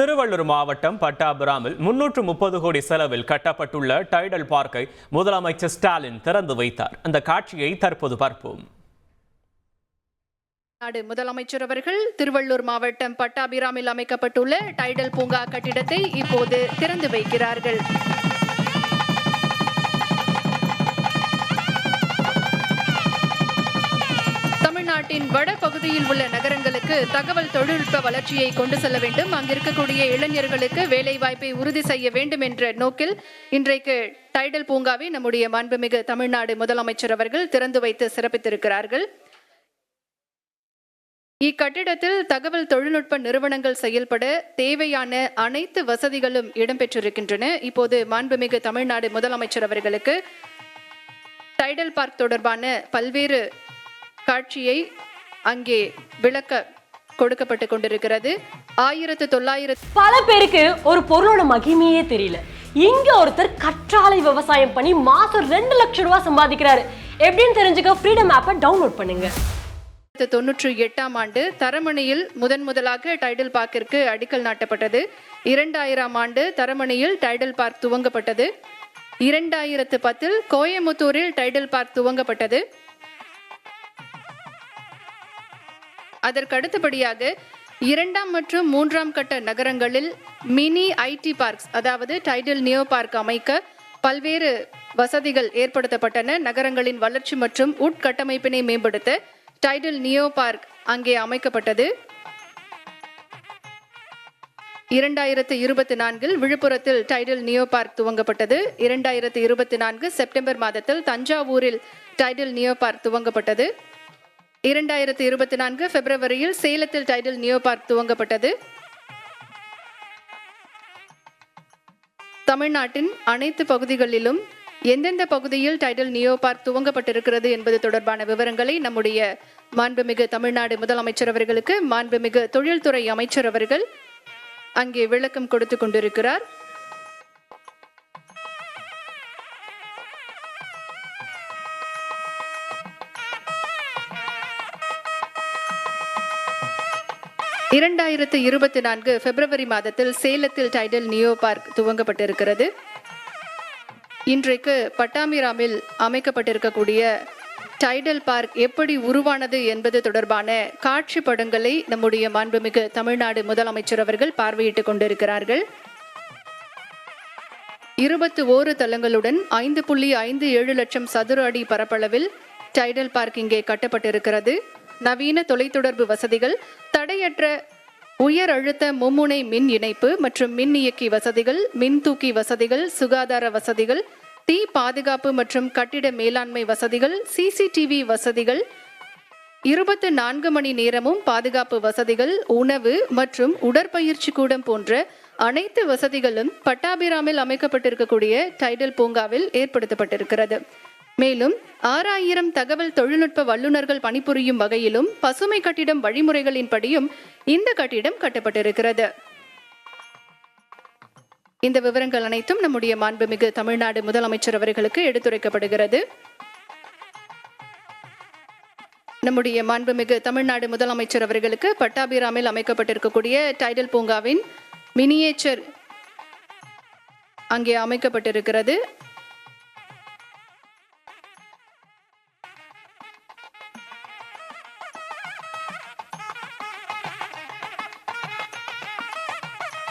திருவள்ளூர் மாவட்டம் பட்டாபுராமில் முன்னூற்று முப்பது கோடி செலவில் கட்டப்பட்டுள்ள டைடல் பார்க்கை முதலமைச்சர் ஸ்டாலின் திறந்து வைத்தார். அந்த காட்சியை தற்போது பார்ப்போம். நாடு முதலமைச்சர் அவர்கள் திருவள்ளூர் மாவட்டம் பட்டாபிராமில் அமைக்கப்பட்டுள்ள டைடல் பூங்கா கட்டிடத்தை இப்போது திறந்து வைக்கிறார்கள். நாட்டின் வட பகுதியில் உள்ள நகரங்களுக்கு தகவல் தொழில்நுட்ப வளர்ச்சியை கொண்டு செல்ல வேண்டும். அங்கிருக்கக்கூடிய இளைஞர்களுக்கு வேலை வாய்ப்பை உறுதி செய்ய வேண்டும் என்ற நோக்கில் இன்றைக்கு டைடல் பூங்காவை நம்முடைய மாண்புமிகு தமிழ்நாடு முதலமைச்சர் அவர்கள் திறந்து வைத்து சிறப்பித்திருக்கிறார்கள். இக்கட்டிடத்தில் தகவல் தொழில்நுட்ப நிறுவனங்கள் செயல்பட தேவையான அனைத்து வசதிகளும் இடம்பெற்றிருக்கின்றன. இப்போது மாண்புமிகு தமிழ்நாடு முதலமைச்சர் அவர்களுக்கு டைடல் பார்க் தொடர்பான பல்வேறு காட்சியை அங்கே விளக்க கொடுக்கப்பட்டு கொண்டிருக்கிறது. ஆயிரத்து தொள்ளாயிரத்து பல பேருக்கு ஒரு பொருளோட மகிமையே தெரியல. இங்க ஒருத்தர் கற்றாழை விவசாயம் பண்ணி மாசம் ரெண்டு லட்சம் ரூபாய் சம்பாதிக்கிறாரு. எப்படின்னு தெரிஞ்சுக்க ஃப்ரீடம் ஆப்பை டவுன்லோட் பண்ணுங்க. தொன்னூற்றி எட்டாம் ஆண்டு தரமணியில் முதன் முதலாக டைடல் பார்க்கிற்கு அடிக்கல் நாட்டப்பட்டது. இரண்டாயிரம் ஆண்டு தரமணியில் டைடல் பார்க் துவங்கப்பட்டது. இரண்டாயிரத்து பத்தில் கோயமுத்தூரில் டைடல் பார்க் துவங்கப்பட்டது. அதற்கு அடுத்தபடியாக இரண்டாம் மற்றும் மூன்றாம் கட்ட நகரங்களில் மினி ஐடி பார்க்ஸ் அதாவது டைடல் நியோ பார்க் அமைக்க பல்வேறு வசதிகள் ஏற்படுத்தப்பட்டன. நகரங்களின் வளர்ச்சி மற்றும் உட்கட்டமைப்பினை மேம்படுத்த டைடல் நியோ பார்க் அங்கே அமைக்கப்பட்டது. இரண்டாயிரத்து இருபத்தி நான்கில் விழுப்புரத்தில் டைடல் நியோ பார்க் துவங்கப்பட்டது. இரண்டாயிரத்து இருபத்தி நான்கு செப்டம்பர் மாதத்தில் தஞ்சாவூரில் டைடல் நியோ பார்க் துவங்கப்பட்டது. இரண்டாயிரத்தி இருபத்தி நான்கு பிப்ரவரியில் சேலத்தில் டைடல் நியோ பார்க் துவங்கப்பட்டது. தமிழ்நாட்டின் அனைத்து பகுதிகளிலும் எந்தெந்த பகுதியில் டைடல் நியோ பார்க் துவங்கப்பட்டிருக்கிறது என்பது தொடர்பான விவரங்களை நம்முடைய மாண்புமிகு தமிழ்நாடு முதலமைச்சர் அவர்களுக்கு மாண்புமிகு தொழில்துறை அமைச்சர் அவர்கள் அங்கே விளக்கம் கொடுத்து கொண்டிருக்கிறார். இரண்டாயிரத்து இருபத்தி நான்கு பிப்ரவரி மாதத்தில் சேலத்தில் டைடல் நியோ பார்க் துவங்கப்பட்டிருக்கிறது. இன்றைக்கு பட்டாமிராமில் அமைக்கப்பட்டிருக்கக்கூடிய டைடல் பார்க் எப்படி உருவானது என்பது தொடர்பான காட்சி படங்களை நம்முடைய மாண்புமிகு தமிழ்நாடு முதலமைச்சர் அவர்கள் பார்வையிட்டுக் கொண்டிருக்கிறார்கள். இருபத்தி ஓரு தளங்களுடன் ஐந்து புள்ளி ஐந்து ஏழு லட்சம் சதுர அடி பரப்பளவில் டைடல் பார்க் இங்கே கட்டப்பட்டிருக்கிறது. நவீன தொலைத்தொடர்பு வசதிகள் தடையற்ற உயர் அழுத்த மும்முனை மின் இணைப்பு மற்றும் மின் இயக்கி வசதிகள் மின் தூக்கி வசதிகள் சுகாதார வசதிகள் தீ பாதுகாப்பு மற்றும் கட்டிட மேலாண்மை வசதிகள் சிசிடிவி வசதிகள் இருபத்து நான்கு மணி நேரமும் பாதுகாப்பு வசதிகள் உணவு மற்றும் உடற்பயிற்சி கூடம் போன்ற அனைத்து வசதிகளும் பட்டாபிராமில் அமைக்கப்பட்டிருக்கக்கூடிய டைடல் பூங்காவில் ஏற்படுத்தப்பட்டிருக்கிறது. மேலும் ஆறாயிரம் தகவல் தொழில்நுட்ப வல்லுநர்கள் பணிபுரியும் வகையிலும் பசுமை கட்டிடம் வழிமுறைகளின்படியும் இந்த கட்டிடம் கட்டப்பட்டிருக்கிறது. இந்த விவரங்கள் அனைத்தும் நம்முடைய மாண்புமிகு தமிழ்நாடு முதலமைச்சர் அவர்களுக்கு எடுத்துரைக்கப்படுகிறது. நம்முடைய மாண்புமிகு தமிழ்நாடு முதலமைச்சர் அவர்களுக்கு பட்டாபிராமில் அமைக்கப்பட்டிருக்கக்கூடிய டைடல் பூங்காவின் மினியேச்சர் அங்கே அமைக்கப்பட்டிருக்கிறது.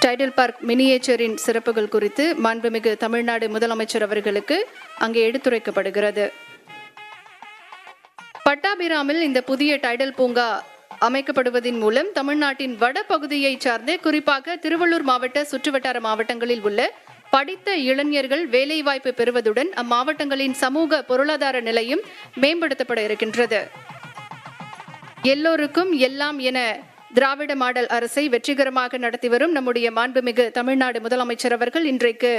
டைடல் பார்க் மினியேச்சரின் சிறப்புகள் குறித்து மாண்புமிகு தமிழ்நாடு முதலமைச்சர் அவர்களுக்கு அங்கே எடுத்துரைக்கப்படுகிறது. பட்டாபிராமில் இந்த புதிய டைடல் பூங்கா அமைக்கப்படுவதன் மூலம் தமிழ்நாட்டின் வட பகுதியை சார்ந்த குறிப்பாக திருவள்ளூர் மாவட்ட சுற்றுவட்டார மாவட்டங்களில் உள்ள படித்த இளைஞர்கள் வேலைவாய்ப்பு பெறுவதுடன் அம்மாவட்டங்களின் சமூக பொருளாதார நிலையும் மேம்படுத்தப்பட இருக்கின்றது. எல்லோருக்கும் எல்லாம் என திராவிட மாடல் அரசை வெற்றிகரமாக நடத்தி வரும் நம்முடைய மாண்புமிகு தமிழ்நாடு முதலமைச்சர் அவர்கள் இன்றைக்கு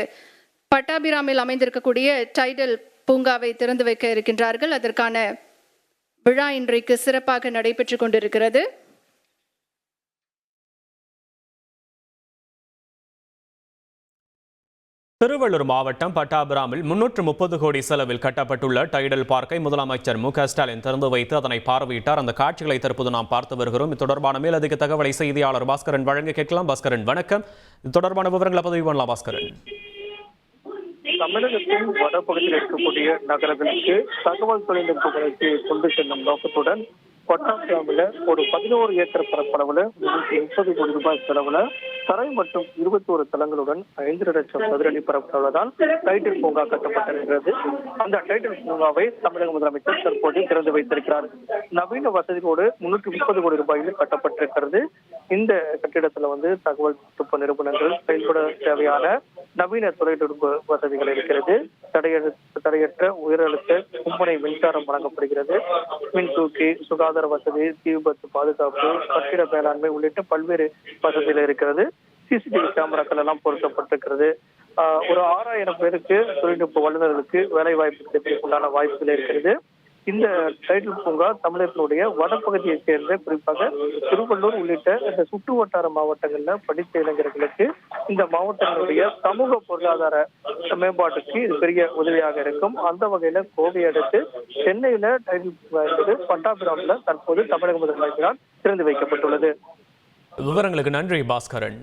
பட்டாபிராமில் அமைந்திருக்கக்கூடிய டைடல் பூங்காவை திறந்து வைக்க இருக்கின்றார்கள். அதற்கான விழா இன்றைக்கு சிறப்பாக நடைபெற்று கொண்டிருக்கிறது. திருவள்ளூர் மாவட்டம் பட்டாபிராமில் முன்னூற்று முப்பது கோடி செலவில் கட்டப்பட்டுள்ள டைடல் பார்க்கை முதலமைச்சர் மு ஸ்டாலின் திறந்து வைத்து அதனை பார்வையிட்டார். அந்த காட்சிகளை தற்போது நாம் பார்த்து வருகிறோம். இது தொடர்பான மேலதிக தகவலை செய்தியாளர் பாஸ்கரன் வழங்க கேட்கலாம். பாஸ்கரன் வணக்கம். இது தொடர்பான விவரங்களை பதிவு பண்ணலாம் பாஸ்கரன். தமிழகத்தின் வடபகுதியில் இருக்கக்கூடிய நகரங்களுக்கு தகவல் தொழில்நுட்பங்களுக்கு கொண்டு செல்லும் நோக்கத்துடன் கொட்டாசியாமில் ஒரு பதினோரு ஏக்கர் பரப்பளவுல முப்பது கோடி ரூபாய் செலவுல தரை மற்றும் இருபத்தி ஒரு தளங்களுடன் ஐந்து லட்சம் சதுரடி பரப்பளவுதான் டைட்டில் பூங்கா கட்டப்பட்டிருக்கிறது. அந்த டைட்டில் பூங்காவை தமிழக முதலமைச்சர் தற்போது திறந்து வைத்திருக்கிறார். நவீன வசதிகளோடு முன்னூற்றி முப்பது கோடி ரூபாயில் கட்டப்பட்டிருக்கிறது. இந்த கட்டிடத்துல வந்து தகவல் தொழில்நுட்ப நிறுவனங்கள் செயல்பட தேவையான நவீன தொழில்நுட்ப வசதிகள் இருக்கிறது. தடையற்ற தடையற்ற உயரழுத்த கும்பனை மின்சாரம் வழங்கப்படுகிறது. மின் தூக்கி சுகாதார வசதி தீ விபத்து பாதுகாப்பு கட்டிட மேலாண்மை உள்ளிட்ட பல்வேறு வசதிகள் இருக்கிறது. சிசிடிவி கேமராக்கள் எல்லாம் பொருத்தப்பட்டிருக்கிறது. ஒரு ஆறாயிரம் பேருக்கு தொழில்நுட்ப வல்லுநர்களுக்கு வேலை வாய்ப்பு கிடைப்பதற்குண்டான வாய்ப்புகள் இருக்கிறது. இந்த டைட்டில் பூங்கா தமிழகத்தினுடைய வடப்பகுதியை சேர்ந்த குறிப்பாக திருவள்ளூர் உள்ளிட்ட இந்த சுற்று வட்டார மாவட்டங்கள்ல படித்த இளைஞர்களுக்கு இந்த மாவட்டங்களுடைய சமூக பொருளாதார மேம்பாட்டுக்கு இது பெரிய உதவியாக இருக்கும். அந்த வகையில கோவை அடுத்து சென்னையில டைட்டில் பூங்கா என்பது பட்டாபிராம்ல தற்போது தமிழக முதலமைச்சரால் திறந்து வைக்கப்பட்டுள்ளது. விவரங்களுக்கு நன்றி பாஸ்கரன்.